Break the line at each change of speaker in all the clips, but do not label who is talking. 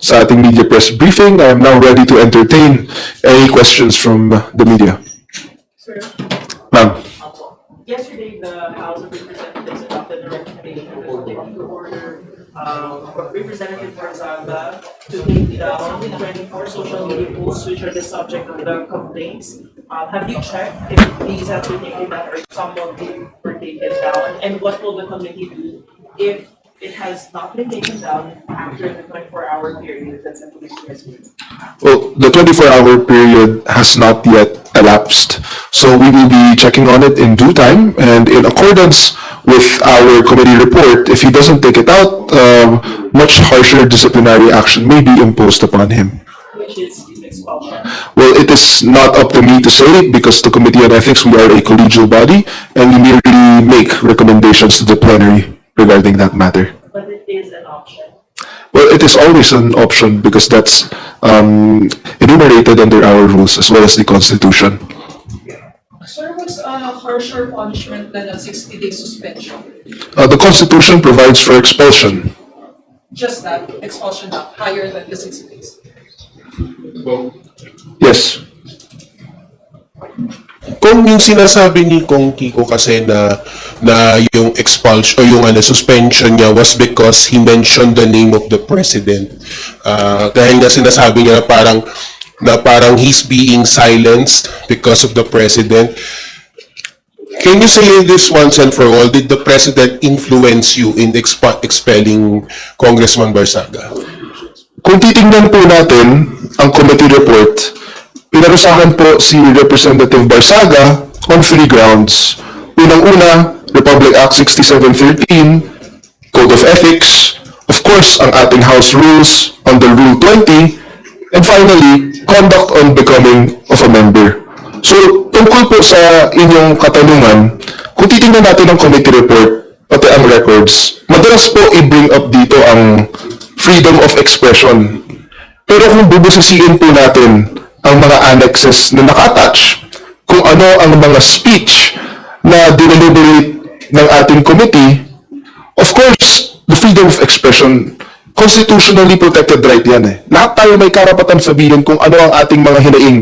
sa ating media press briefing. I am now ready to entertain any questions from uh, the media.
Sir,
Ma'am.
Yesterday, the House of Representatives adopted a recommendation of the committee to order um, Representative Barzaga to take down twenty-four social media posts which are the subject of the complaints. Um, have you checked if these have been taken down or some of them were taken down? And what will the committee do if it has not been taken down after the twenty-four hour period that's the
Well, the 24-hour period has not yet elapsed, so we will be checking on it in due time, and in accordance with our committee report, if he doesn't take it out, um, much harsher disciplinary action may be imposed upon him.
which is expulsion.
Well, it is not up to me to say, it, because the Committee on Ethics, we are a collegial body, and we merely make recommendations to the plenary regarding that matter.
But it is an option.
Well, it is always an option because that's um, enumerated under our rules as well as the Constitution.
Sir, what's a harsher punishment than a 60-day suspension?
Uh, The Constitution provides for expulsion.
Just that, expulsion not higher than the 60 days.
Yes.
Kung yung sinasabi ni Kong Kiko kasi na na yung expulsion o yung ano, suspension niya was because he mentioned the name of the president. Ah, dahil nga sinasabi niya na parang na parang he's being silenced because of the president. Can you say this once and for all? Did the president influence you in expa- expelling Congressman Barsaga?
Kung titingnan po natin ang committee report, pinarusahan po si Representative Barsaga on three grounds. Unang-una, Republic Act 6713, Code of Ethics, of course, ang ating House Rules under Rule 20, and finally, conduct on becoming of a member. So, tungkol po sa inyong katanungan, kung titingnan natin ang committee report, pati ang records, madalas po i-bring up dito ang freedom of expression. Pero kung bubusisiin po natin ang mga annexes na naka-attach, kung ano ang mga speech na dineliberate ng ating committee, of course, the freedom of expression, constitutionally protected right yan eh. Lahat tayo may karapatan sabihin kung ano ang ating mga hinaing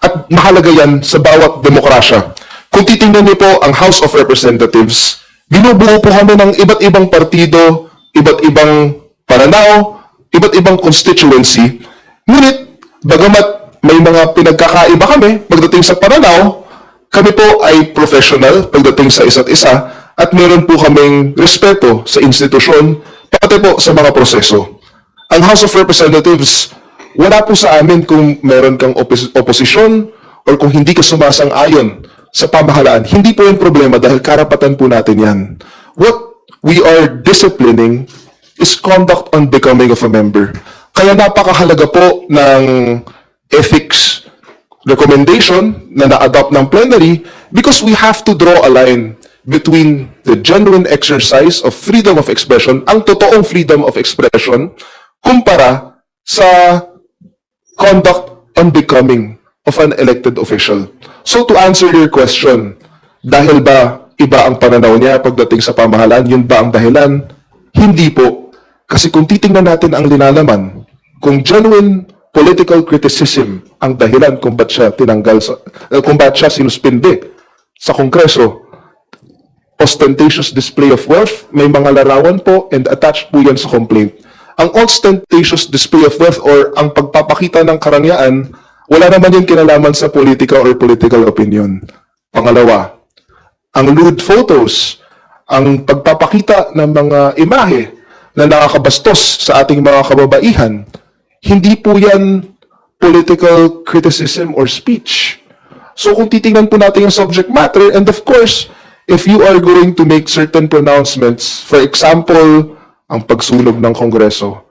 at mahalaga yan sa bawat demokrasya. Kung titingnan niyo po ang House of Representatives, binubuo po kami ng iba't ibang partido, iba't ibang pananaw, iba't ibang constituency. Ngunit, bagamat may mga pinagkakaiba kami pagdating sa pananaw, kami po ay professional pagdating sa isa't isa at meron po kaming respeto sa institusyon pati po sa mga proseso. Ang House of Representatives, wala po sa amin kung meron kang opos- oposisyon or kung hindi ka sumasang-ayon sa pamahalaan. Hindi po yung problema dahil karapatan po natin yan. What we are disciplining is conduct on becoming of a member. Kaya napakahalaga po ng ethics recommendation na na-adopt ng plenary because we have to draw a line between the genuine exercise of freedom of expression, ang totoong freedom of expression, kumpara sa conduct unbecoming of an elected official. So to answer your question, dahil ba iba ang pananaw niya pagdating sa pamahalaan, yun ba ang dahilan? Hindi po. Kasi kung titingnan natin ang linalaman, kung genuine political criticism ang dahilan kung ba't siya tinanggal sa, eh, kung ba't siya sinuspindi sa Kongreso, ostentatious display of wealth, may mga larawan po and attached po yan sa complaint. Ang ostentatious display of wealth or ang pagpapakita ng karangyaan, wala naman yung kinalaman sa politika or political opinion. Pangalawa, ang lewd photos, ang pagpapakita ng mga imahe na nakakabastos sa ating mga kababaihan, hindi po yan political criticism or speech. So kung titingnan po natin yung subject matter, and of course, if you are going to make certain pronouncements, for example, ang pagsunog ng Kongreso,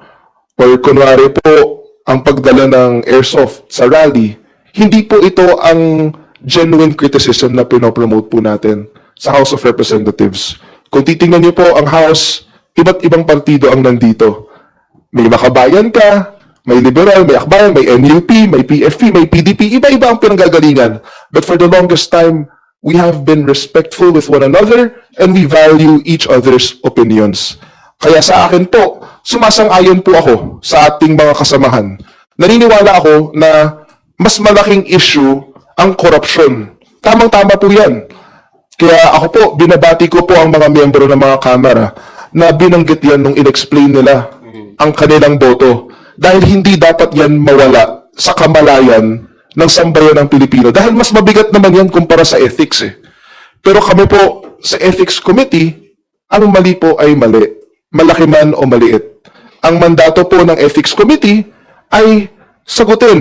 or kunwari po, ang pagdala ng airsoft sa rally, hindi po ito ang genuine criticism na pinopromote po natin sa House of Representatives. Kung titingnan niyo po ang House, iba't ibang partido ang nandito. May makabayan ka, may liberal, may akbayan, may NUP, may PFP, may PDP, iba-iba ang pinanggagalingan. But for the longest time, we have been respectful with one another and we value each other's opinions. Kaya sa akin po, sumasang-ayon po ako sa ating mga kasamahan. Naniniwala ako na mas malaking issue ang korupsyon. Tamang-tama po yan. Kaya ako po, binabati ko po ang mga miyembro ng mga kamera na binanggit yan nung inexplain nila ang kanilang boto. Dahil hindi dapat yan mawala sa kamalayan ng sambayan ng Pilipino. Dahil mas mabigat naman yan kumpara sa ethics eh. Pero kami po sa Ethics Committee, ang mali po ay mali. Malaki man o maliit. Ang mandato po ng Ethics Committee ay sagutin,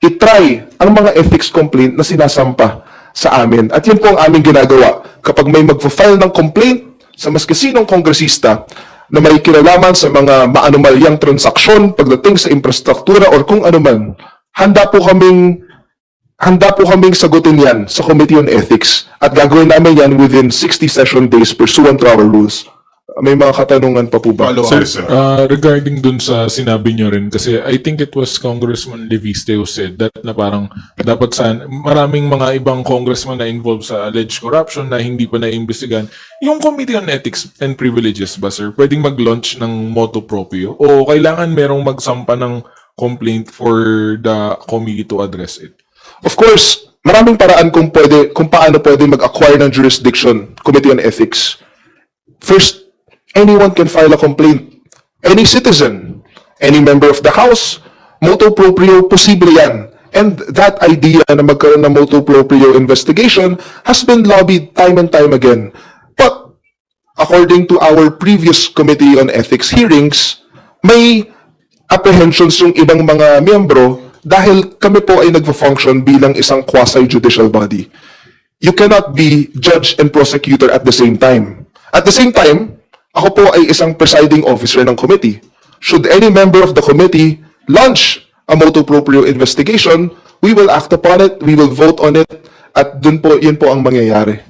itry ang mga ethics complaint na sinasampa sa amin. At yun po ang aming ginagawa. Kapag may magpo-file ng complaint sa maski sinong kongresista na may kinalaman sa mga maanumalyang transaksyon pagdating sa infrastruktura or kung ano man, handa po kaming handa po kaming sagutin yan sa Committee on Ethics at gagawin namin yan within 60 session days pursuant to our rules. May mga katanungan pa po ba?
Follow up, sir.
Uh, regarding dun sa sinabi nyo rin, kasi I think it was Congressman Leviste who said that na parang dapat sa maraming mga ibang congressman na involved sa alleged corruption na hindi pa naiimbestigan. Yung Committee on Ethics and Privileges ba, sir, pwedeng mag-launch ng motu proprio? O kailangan merong magsampa ng complaint for the committee to address it?
Of course, maraming paraan kung pwede, kung paano pwede mag-acquire ng jurisdiction, Committee on Ethics. First, anyone can file a complaint. Any citizen, any member of the House, motu proprio, posible yan. And that idea na magkaroon ng motu proprio investigation has been lobbied time and time again. But according to our previous Committee on Ethics hearings, may apprehensions yung ibang mga miyembro dahil kami po ay nagpo-function bilang isang quasi-judicial body. You cannot be judge and prosecutor at the same time. At the same time, ako po ay isang presiding officer ng committee. Should any member of the committee launch a motu proprio investigation, we will act upon it, we will vote on it, at dun po, yun po ang mangyayari.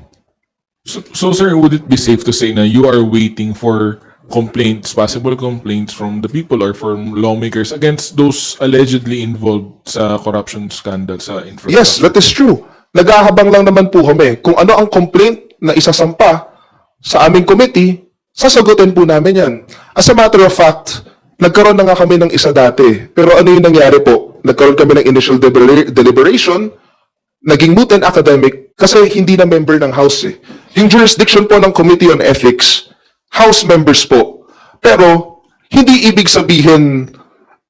So, so sir, would it be safe to say na you are waiting for complaints, possible complaints from the people or from lawmakers against those allegedly involved sa corruption scandal sa infrastructure?
Yes, that is true. Naghahabang lang naman po kami. Kung ano ang complaint na isasampa sa aming committee, sasagutin po namin yan. As a matter of fact, nagkaroon na nga kami ng isa dati. Pero ano yung nangyari po? Nagkaroon kami ng initial deliber- deliberation, naging moot and academic kasi hindi na member ng House eh. Yung jurisdiction po ng Committee on Ethics, House members po. Pero, hindi ibig sabihin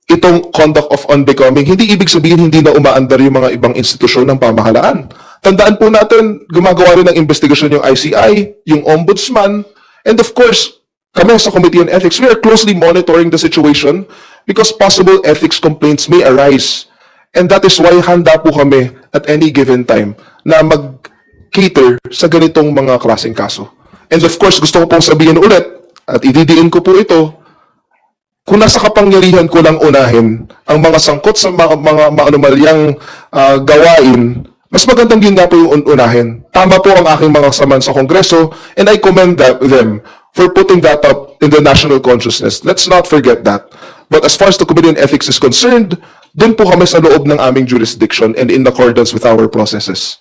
itong conduct of unbecoming, hindi ibig sabihin hindi na umaandar yung mga ibang institusyon ng pamahalaan. Tandaan po natin, gumagawa rin ng investigasyon yung ICI, yung Ombudsman, and of course, kami sa Committee on Ethics, we are closely monitoring the situation because possible ethics complaints may arise. And that is why handa po kami at any given time na mag-cater sa ganitong mga klaseng kaso. And of course, gusto ko pong sabihin ulit, at ididiin ko po ito, kung nasa kapangyarihan ko lang unahin ang mga sangkot sa mga, mga maanumalyang ah, gawain, mas magandang yun nga po yung un- unahin. Tama po ang aking mga saman sa Kongreso and I commend that, them for putting that up in the national consciousness. Let's not forget that. But as far as the Committee on Ethics is concerned, dun po kami sa loob ng aming jurisdiction and in accordance with our processes.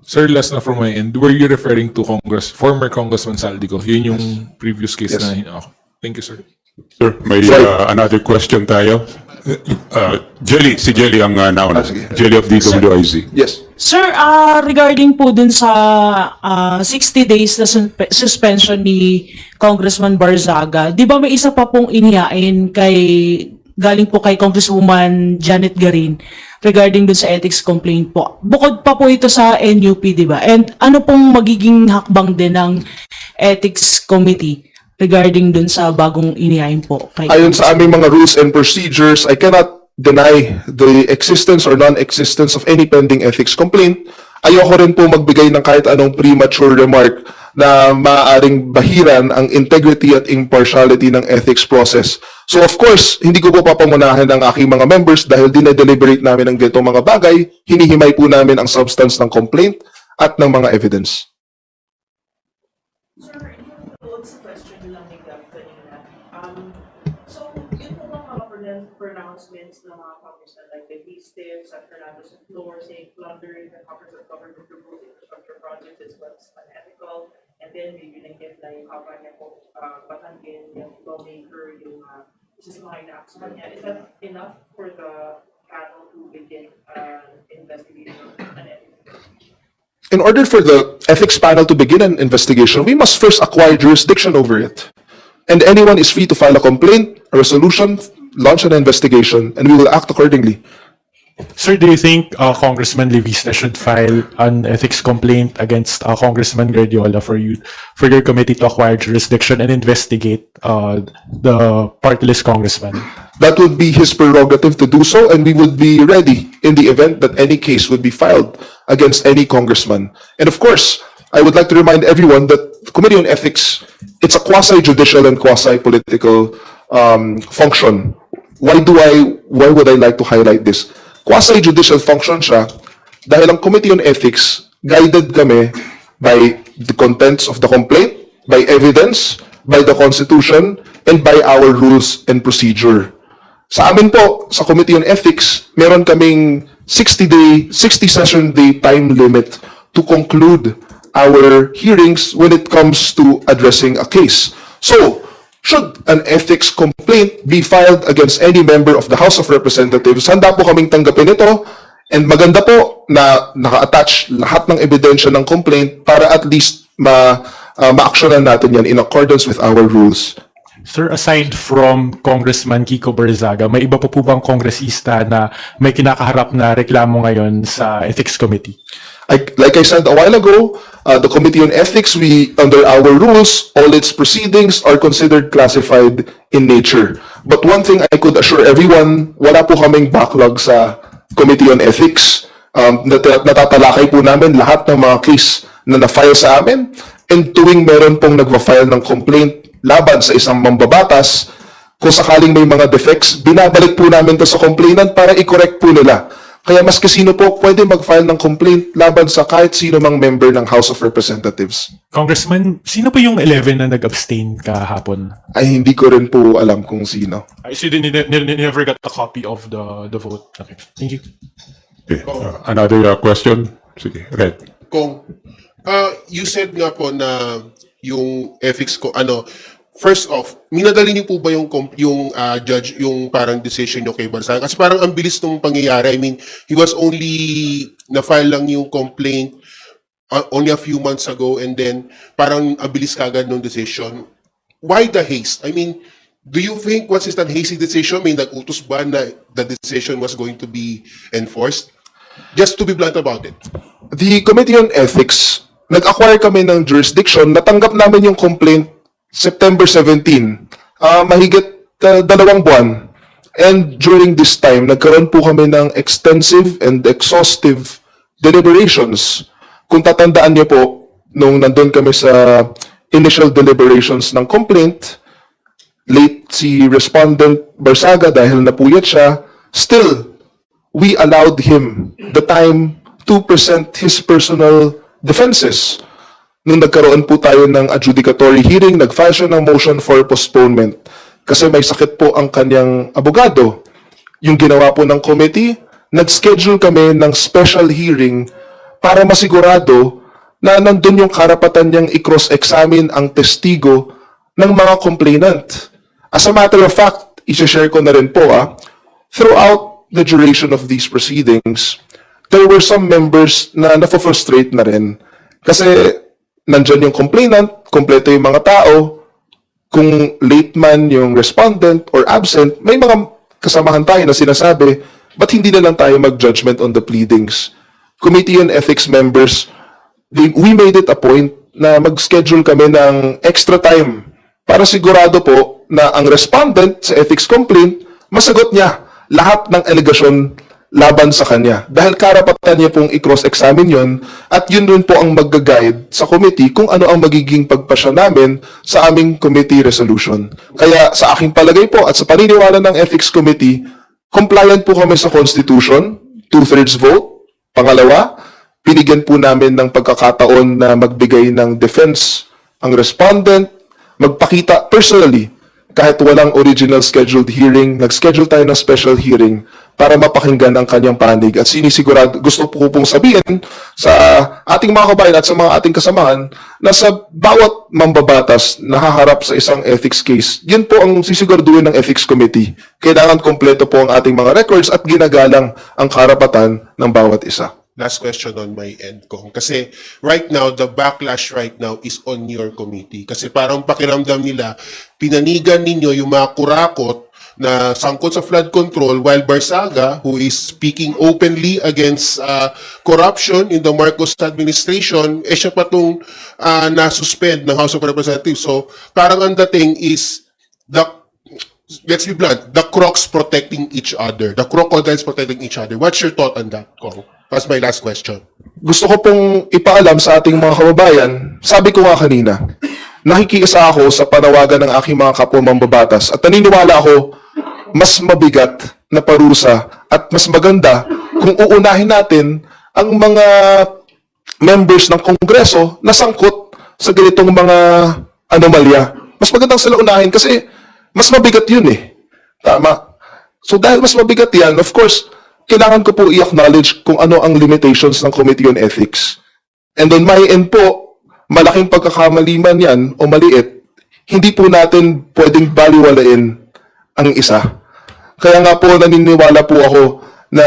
Sir, last na from my end, were you referring to Congress, former Congressman Saldico? Yun yung previous case
Yes.
na, okay. Thank you, sir.
Sir, may uh, another question tayo. Uh, Jelly, si Jelly ang uh, nauna.
Ah, sige.
Jelly of DWIZ.
Yes.
Sir, ah, regarding po dun sa ah, 60 days na suspe- suspension ni Congressman Barzaga, di ba may isa pa pong inihain kay galing po kay Congresswoman Janet Garin regarding dun sa ethics complaint po. Bukod pa po ito sa NUP, di ba? And ano pong magiging hakbang din ng ethics committee regarding dun sa bagong inihain po kay
Ayon sa aming mga rules and procedures, I cannot deny the existence or non-existence of any pending ethics complaint. Ayoko rin po magbigay ng kahit anong premature remark na maaaring bahiran ang integrity at impartiality ng ethics process. So of course, hindi ko po papamunahan ang aking mga members dahil dinedeliberate namin ang ganitong mga bagay, hinihimay po namin ang substance ng complaint at ng mga evidence.
Sir, sa question lang ni Gab kanina, um, so, yun po mga mga pronoun- pronouncements ng mga congressmen like the Steve, San Fernando, sa floor, saying plundering the coffers of government to infrastructure projects is what's unethical and then maybe nag-get na yung uh, yung lawmaker, yung, uh. Is that enough for the panel to begin, uh, investigation?
In order for the ethics panel to begin an investigation, we must first acquire jurisdiction over it. And anyone is free to file a complaint, a resolution, launch an investigation, and we will act accordingly.
Sir, do you think uh, Congressman Levista should file an ethics complaint against uh, Congressman Guardiola for you for your committee to acquire jurisdiction and investigate uh, the partyless congressman?
That would be his prerogative to do so, and we would be ready in the event that any case would be filed against any congressman. And of course, I would like to remind everyone that the Committee on Ethics, it's a quasi-judicial and quasi-political um, function. Why do I, why would I like to highlight this? Quasi-judicial function siya dahil ang Committee on Ethics, guided kami by the contents of the complaint, by evidence, by the Constitution, and by our rules and procedure. Sa amin po, sa Committee on Ethics, meron kaming 60-day, 60-session day time limit to conclude our hearings when it comes to addressing a case. So, should an ethics complaint be filed against any member of the House of Representatives, handa po kaming tanggapin ito and maganda po na naka-attach lahat ng ebidensya ng complaint para at least ma, uh, ma-actionan natin yan in accordance with our rules.
Sir, aside from Congressman Kiko Berzaga, may iba pa po bang kongresista na may kinakaharap na reklamo ngayon sa Ethics Committee?
I, like I said a while ago, uh, the Committee on Ethics, we, under our rules, all its proceedings are considered classified in nature. But one thing I could assure everyone, wala po kaming backlog sa Committee on Ethics. Um, nat- natatalakay po namin lahat ng mga case na na-file sa amin. And tuwing meron pong nagpa-file ng complaint laban sa isang mambabatas, kung sakaling may mga defects, binabalik po namin to sa complainant para i-correct po nila. Kaya mas sino po pwede mag-file ng complaint laban sa kahit sino mang member ng House of Representatives.
Congressman, sino po yung 11 na nag-abstain kahapon?
Ay hindi ko rin po alam kung sino.
I see you ne- ne- ne- never got a copy of the the vote. Okay. Thank you.
Okay. Uh, Another uh, question? Sige, Red.
Kung, uh, you said nga po na yung ethics ko, ano, first off, minadali niyo po ba yung, yung uh, judge, yung parang decision niyo kay Barsaga? Kasi parang ang bilis nung pangyayari. I mean, he was only, na-file lang yung complaint uh, only a few months ago and then parang ang bilis kagad nung decision. Why the haste? I mean, do you think once it's a hasty decision, may nag-utos ba na the decision was going to be enforced? Just to be blunt about it.
The Committee on Ethics, nag-acquire kami ng jurisdiction, natanggap namin yung complaint September 17, ah mahigit ah, dalawang buwan. And during this time, nagkaroon po kami ng extensive and exhaustive deliberations. Kung tatandaan niyo po, nung nandun kami sa initial deliberations ng complaint, late si respondent Barsaga dahil napuyat siya, still, we allowed him the time to present his personal defenses. Nung nagkaroon po tayo ng adjudicatory hearing, nag-file siya ng motion for postponement kasi may sakit po ang kanyang abogado. Yung ginawa po ng committee, nag-schedule kami ng special hearing para masigurado na nandun yung karapatan niyang i-cross-examine ang testigo ng mga complainant. As a matter of fact, i-share ko na rin po ah, throughout the duration of these proceedings, there were some members na nafo-frustrate na rin. Kasi nandyan yung complainant, kompleto yung mga tao, kung late man yung respondent or absent, may mga kasamahan tayo na sinasabi, ba't hindi na lang tayo mag-judgment on the pleadings? Committee on Ethics members, we made it a point na mag-schedule kami ng extra time para sigurado po na ang respondent sa ethics complaint, masagot niya lahat ng alegasyon laban sa kanya. Dahil karapatan niya pong i-cross-examine yon at yun rin po ang mag-guide sa committee kung ano ang magiging pagpasya namin sa aming committee resolution. Kaya sa aking palagay po at sa paniniwala ng Ethics Committee, compliant po kami sa Constitution, two-thirds vote. Pangalawa, binigyan po namin ng pagkakataon na magbigay ng defense ang respondent, magpakita personally kahit walang original scheduled hearing, nag-schedule tayo ng special hearing para mapakinggan ang kanyang panig. At sinisigurado, gusto ko pong sabihin sa ating mga kabayan at sa mga ating kasamahan na sa bawat mambabatas na haharap sa isang ethics case, yun po ang sisiguraduhin ng Ethics Committee. Kailangan kompleto po ang ating mga records at ginagalang ang karapatan ng bawat isa.
last question on my end ko. Kasi right now, the backlash right now is on your committee. Kasi parang pakiramdam nila, pinanigan ninyo yung mga kurakot na sangkot sa flood control while Barsaga, who is speaking openly against uh, corruption in the Marcos administration, eh siya pa itong uh, na-suspend ng House of Representatives. So parang ang dating is the let's be blunt, the crocs protecting each other, the crocodiles protecting each other. What's your thought on that, Kong? That's my last question.
gusto ko pong ipaalam sa ating mga kababayan, sabi ko nga kanina, nakikiisa ako sa panawagan ng aking mga kapwa mambabatas at naniniwala ako mas mabigat na parusa at mas maganda kung uunahin natin ang mga members ng Kongreso na sangkot sa ganitong mga anomalya. Mas magandang sila unahin kasi mas mabigat yun eh. Tama. So dahil mas mabigat yan, of course, kailangan ko po i-acknowledge kung ano ang limitations ng Committee on Ethics. And on my end po, malaking pagkakamali man yan o maliit, hindi po natin pwedeng baliwalain ang isa. Kaya nga po naniniwala po ako na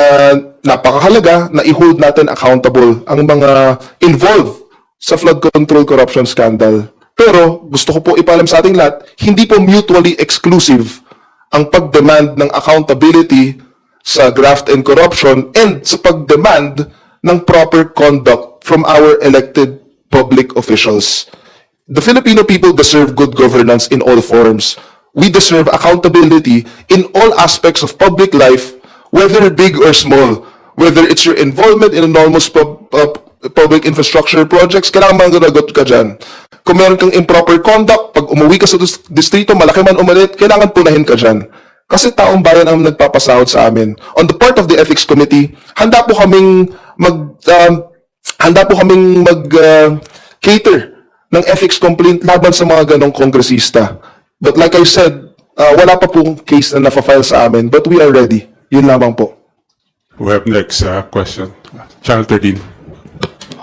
napakahalaga na i-hold natin accountable ang mga involved sa flood control corruption scandal. Pero gusto ko po ipaalam sa ating lahat, hindi po mutually exclusive ang pag-demand ng accountability sa graft and corruption and sa pag-demand ng proper conduct from our elected public officials. The Filipino people deserve good governance in all forms. We deserve accountability in all aspects of public life, whether big or small. Whether it's your involvement in enormous pub- uh, public infrastructure projects, kailangan manganagot ka dyan. Kung meron kang improper conduct, pag umuwi ka sa dis- distrito, malaki man umalit, kailangan punahin ka dyan. Kasi taong bayan ang nagpapasahod sa amin. On the part of the Ethics Committee, handa po kaming mag... um, handa po kaming mag... uh, cater ng ethics complaint laban sa mga ganong kongresista. But like I said, uh, wala pa pong case na nafa-file sa amin, but we are ready. Yun lamang po.
We have next uh, question. Channel 13.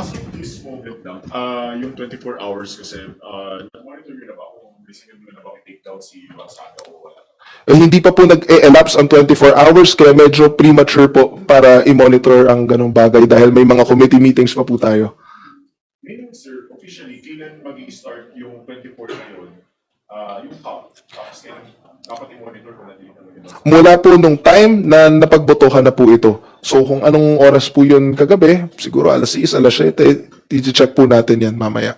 As of this moment lang, ah yung 24 hours kasi, uh, monitor nyo na ba kung receiving mo na ba take down si Basaga o wala?
Eh, hindi pa po nag-elapse ang 24 hours, kaya medyo premature po para i-monitor ang ganong bagay dahil may mga committee meetings pa po tayo.
Meaning, sir, officially, kailan mag start yung 24 na yun, ah yung count, tapos kailan dapat i-monitor na yun.
Mula po nung time na napagbotohan na po ito. So kung anong oras po yun kagabi, siguro alas 6, alas 7, i-check po natin yan mamaya.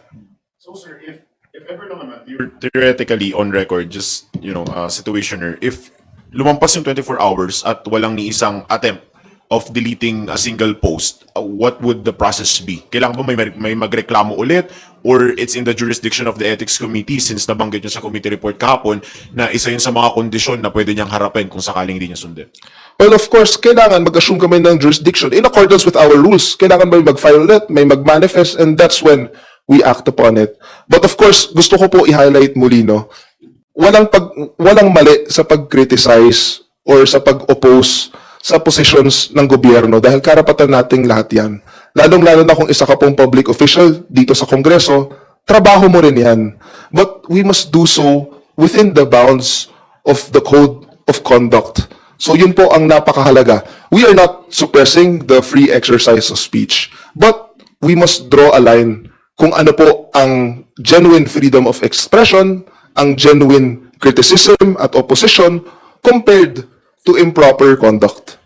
So, sir, if, if ever lang naman, you're theoretically on record, just, you know, uh, situationer, if lumampas yung 24 hours at walang ni isang attempt of deleting a single post, uh, what would the process be? Kailangan ba may, may magreklamo ulit? Or it's in the jurisdiction of the ethics committee since nabanggit nyo sa committee report kahapon na isa yun sa mga kondisyon na pwede niyang harapin kung sakaling hindi niya sundin?
Well, of course, kailangan mag-assume kami ng jurisdiction in accordance with our rules. Kailangan may mag-file ulit, may mag-manifest, and that's when we act upon it. But of course, gusto ko po i-highlight muli, no? Walang, pag, walang mali sa pag-criticize or sa pag-oppose sa positions ng gobyerno dahil karapatan nating lahat yan. Lalong-lalo na kung isa ka pong public official dito sa Kongreso, trabaho mo rin yan. But we must do so within the bounds of the code of conduct. So yun po ang napakahalaga. We are not suppressing the free exercise of speech, but we must draw a line kung ano po ang genuine freedom of expression, ang genuine criticism at opposition compared to improper conduct.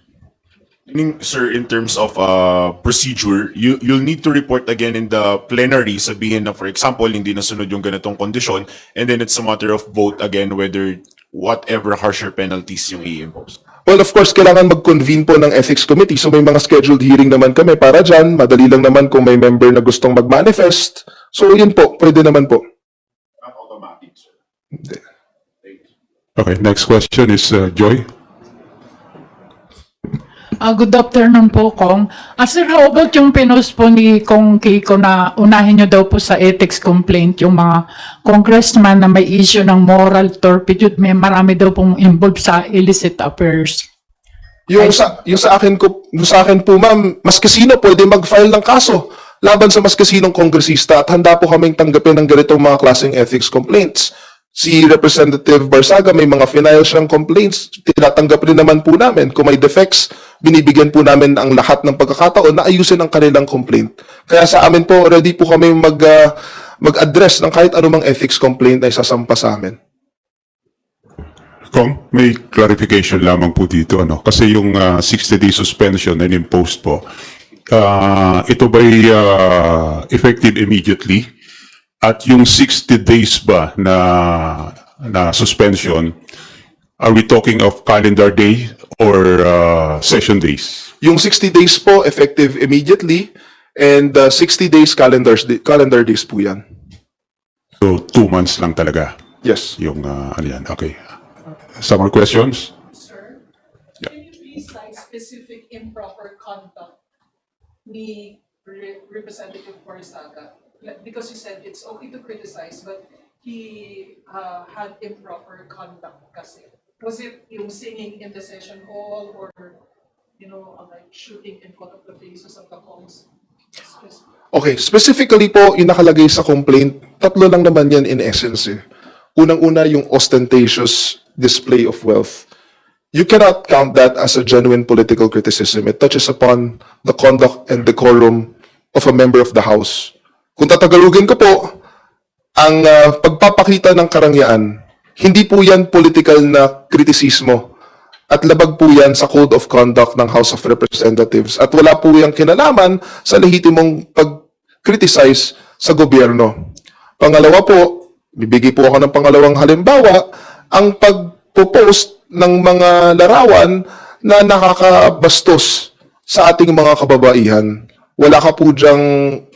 Meaning, sir, in terms of uh, procedure, you, you'll need to report again in the plenary, sabihin na, for example, hindi nasunod yung ganitong kondisyon, and then it's a matter of vote again whether whatever harsher penalties yung i-impose.
Well, of course, kailangan mag-convene po ng ethics committee. So may mga scheduled hearing naman kami para dyan. Madali lang naman kung may member na gustong mag-manifest. So yun po, pwede naman po.
Not automatic, sir.
Okay, next question is uh, Joy.
Ah, good afternoon po, Kong. Ah, sir, how about yung pinost po ni Kong Kiko na unahin nyo daw po sa ethics complaint yung mga congressman na may issue ng moral turpitude, may marami daw pong involved sa illicit affairs.
Yung sa, yung sa akin ko, yung sa akin po ma'am, mas kasino pwede mag-file ng kaso laban sa mas kasinong kongresista at handa po kaming tanggapin ng ganitong mga klaseng ethics complaints. Si Representative Barsaga may mga final siyang complaints, tinatanggap rin naman po namin. Kung may defects, binibigyan po namin ang lahat ng pagkakataon na ayusin ang kanilang complaint. Kaya sa amin po, ready po kami mag, ah, mag-address ng kahit anumang ethics complaint na isasampa sa amin.
Kung may clarification lamang po dito, ano? Kasi yung 60-day suspension na impose po, ah, ito ba'y ah, effective immediately? At yung 60 days ba na, na suspension, are we talking of calendar day or ah, session days?
Yung 60 days po, effective immediately, and uh, 60 days calendars, calendar days po yan.
So, two months lang talaga
Yes.
yung ah, ano yan. Okay. Some more questions?
Sir, can you please cite specific improper conduct ni Re- Representative Corsaga? Like, Because you said it's okay to criticize, but he uh, had improper conduct kasi. Was it yung singing in the session hall or, you know, uh, like shooting in front of the faces of the halls?
Okay, specifically po, yung nakalagay sa complaint, tatlo lang naman yan in essence eh. Unang-una, yung ostentatious display of wealth. You cannot count that as a genuine political criticism. It touches upon the conduct and decorum of a member of the House. Kung tatagalugin ko po, ang ah, pagpapakita ng karangyaan, hindi po yan political na kritisismo at labag po yan sa Code of Conduct ng House of Representatives at wala po yung kinalaman sa lehitimong pag-criticize sa gobyerno. Pangalawa po, bibigay po ako ng pangalawang halimbawa, ang pagpo-post ng mga larawan na nakakabastos sa ating mga kababaihan. Wala ka po diyang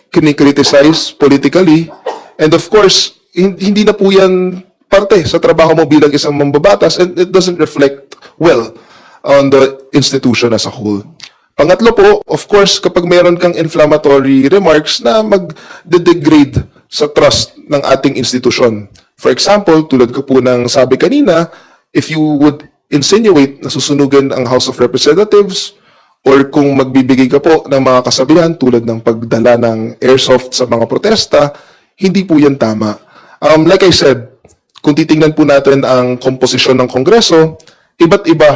kinikriticize politically. And of course, hin- hindi na po yan parte sa trabaho mo bilang isang mambabatas and it doesn't reflect well on the institution as a whole. Pangatlo po, of course, kapag mayroon kang inflammatory remarks na mag-degrade sa trust ng ating institusyon. For example, tulad ko po ng sabi kanina, if you would insinuate na susunugan ang House of Representatives or kung magbibigay ka po ng mga kasabihan tulad ng pagdala ng airsoft sa mga protesta, hindi po yan tama. Um, like I said, kung titingnan po natin ang komposisyon ng Kongreso, iba't iba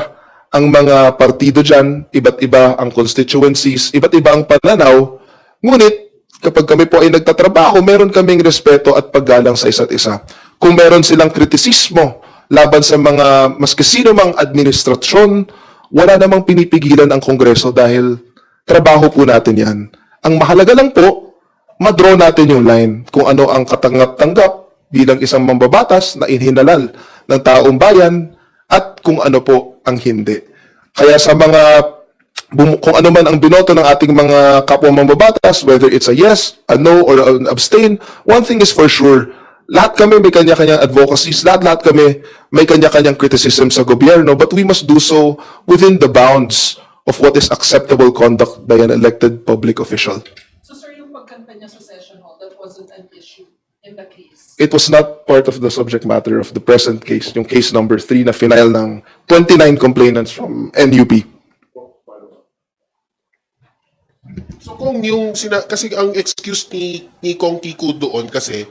ang mga partido dyan, iba't iba ang constituencies, iba't iba ang pananaw. Ngunit, kapag kami po ay nagtatrabaho, meron kaming respeto at paggalang sa isa't isa. Kung meron silang kritisismo laban sa mga maski sino mang administrasyon, wala namang pinipigilan ang Kongreso dahil trabaho po natin yan. Ang mahalaga lang po, madraw natin yung line kung ano ang katanggap-tanggap bilang isang mambabatas na inhinalal ng taong bayan at kung ano po ang hindi. Kaya sa mga kung ano man ang binoto ng ating mga kapwa mambabatas, whether it's a yes, a no, or an abstain, one thing is for sure, lahat kami may kanya-kanyang advocacies, lahat-lahat kami may kanya-kanyang criticism sa gobyerno, but we must do so within the bounds of what is acceptable conduct by an elected public official.
So sir, yung pagkanta niya sa session hall, that wasn't an issue in the case?
It was not part of the subject matter of the present case, yung case number 3 na final ng 29 complainants from NUP.
So kung yung sina kasi ang excuse ni ni Kong Kiko doon kasi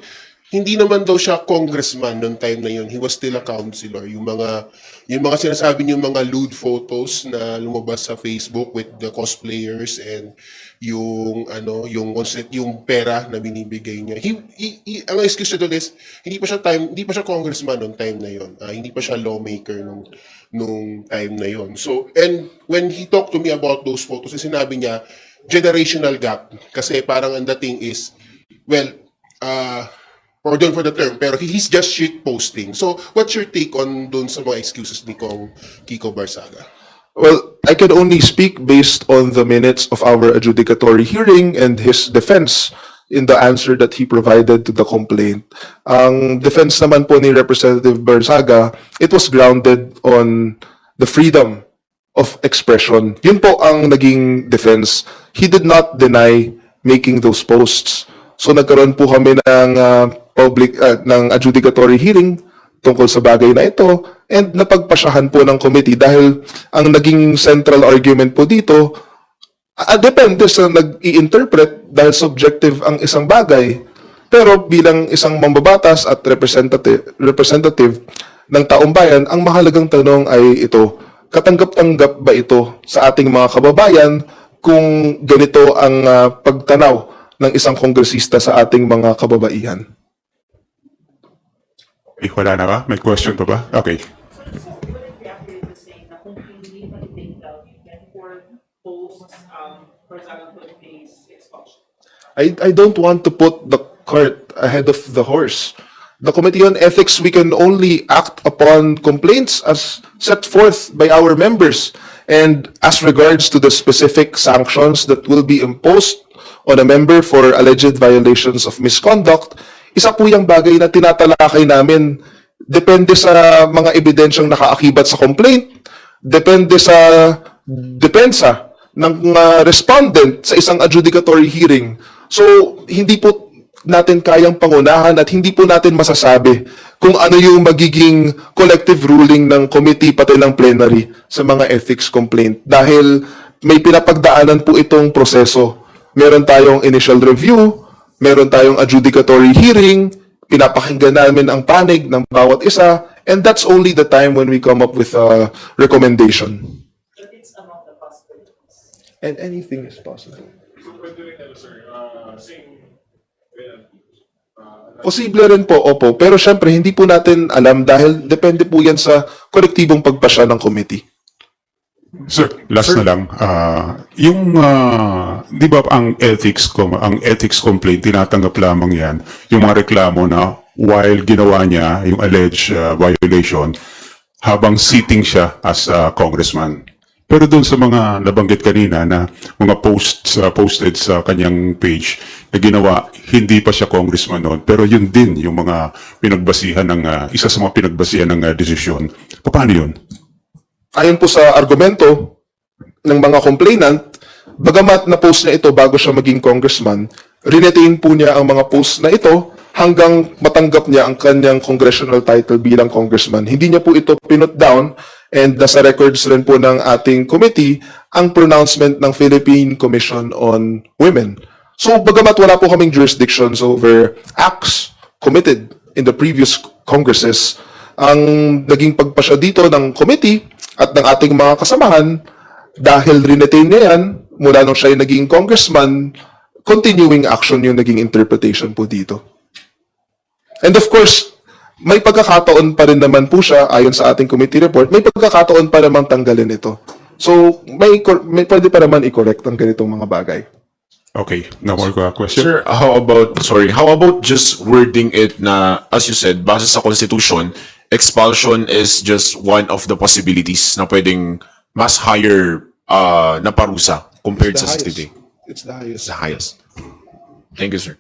hindi naman daw siya congressman noong time na yun. He was still a councilor. Yung mga yung mga sinasabi niyo mga lewd photos na lumabas sa Facebook with the cosplayers and yung ano yung yung pera na binibigay niya. He, he- he- ang excuse niya doon is hindi pa siya time hindi pa siya congressman noong time na yun. Ah, hindi pa siya lawmaker nung nung time na yun. So and when he talked to me about those photos, eh, sinabi niya generational gap kasi parang ang dating is well uh pardon for the term pero he- he's just shit posting so what's your take on dun sa mga excuses ni Kong Kiko Barsaga
Well, I can only speak based on the minutes of our adjudicatory hearing and his defense in the answer that he provided to the complaint. Ang defense naman po ni Representative Barzaga, it was grounded on the freedom of expression. Yun po ang naging defense. He did not deny making those posts. So nagkaroon po kami ng ah, public ah, ng adjudicatory hearing tungkol sa bagay na ito and napagpasyahan po ng committee dahil ang naging central argument po dito ah, depende sa nag-i-interpret dahil subjective ang isang bagay. Pero bilang isang mambabatas at representative, representative ng taong bayan, ang mahalagang tanong ay ito, katanggap-tanggap ba ito sa ating mga kababayan kung ganito ang ah, pagtanaw ng isang kongresista sa ating mga kababaihan?
Question? Okay.
So, would it be accurate to say na kung hindi pa i-take out yung 24 posts, Barzaga could face expulsion?
I, I don't want to put the cart ahead of the horse. The Committee on Ethics, we can only act upon complaints as set forth by our members. And as regards to the specific sanctions that will be imposed on a member for alleged violations of misconduct, isa po yung bagay na tinatalakay namin. Depende sa mga ebidensyang nakaakibat sa complaint, depende sa depensa ng uh, respondent sa isang adjudicatory hearing. So, hindi po natin kayang pangunahan at hindi po natin masasabi kung ano yung magiging collective ruling ng committee pati ng plenary sa mga ethics complaint dahil may pinapagdaanan po itong proseso. Meron tayong initial review, meron tayong adjudicatory hearing, pinapakinggan namin ang panig ng bawat isa, and that's only the time when we come up with a recommendation.
But it's among the possibilities.
And anything is possible.
So, pwede rin ano, sir, same penalty.
Posible rin po, opo. Pero syempre, hindi po natin alam dahil depende po yan sa kolektibong pagpasya ng committee.
Sir, last na lang. Ah, yung, ah, di ba ang ethics, com- ang ethics complaint, tinatanggap lamang yan, yung mga reklamo na while ginawa niya yung alleged ah, violation, habang sitting siya as a congressman. Pero doon sa mga nabanggit kanina na mga posts ah, posted sa kanyang page na ginawa, hindi pa siya congressman noon. Pero yun din yung mga pinagbasihan ng, ah, isa sa mga pinagbasihan ng ah, desisyon. Paano yun?
Ayon po sa argumento ng mga complainant, bagamat na-post niya ito bago siya maging congressman, rinetain po niya ang mga post na ito hanggang matanggap niya ang kanyang congressional title bilang congressman. Hindi niya po ito pinot down and nasa records rin po ng ating committee ang pronouncement ng Philippine Commission on Women. So bagamat wala po kaming jurisdictions over acts committed in the previous congresses, ang naging pagpasya dito ng committee at ng ating mga kasamahan dahil rinetain niya yan mula nung siya ay naging congressman, continuing action yung naging interpretation po dito. And of course, may pagkakataon pa rin naman po siya, ayon sa ating committee report, may pagkakataon pa namang tanggalin ito. So, may, may pwede pa naman i-correct ang ganitong mga bagay.
Okay, no more question?
Sir, how about, sorry, how about just wording it na, as you said, base sa Constitution, expulsion is just one of the possibilities na pwedeng mas higher uh, na parusa compared sa 60 day.
It's the highest.
Sa highest. Thank you, sir.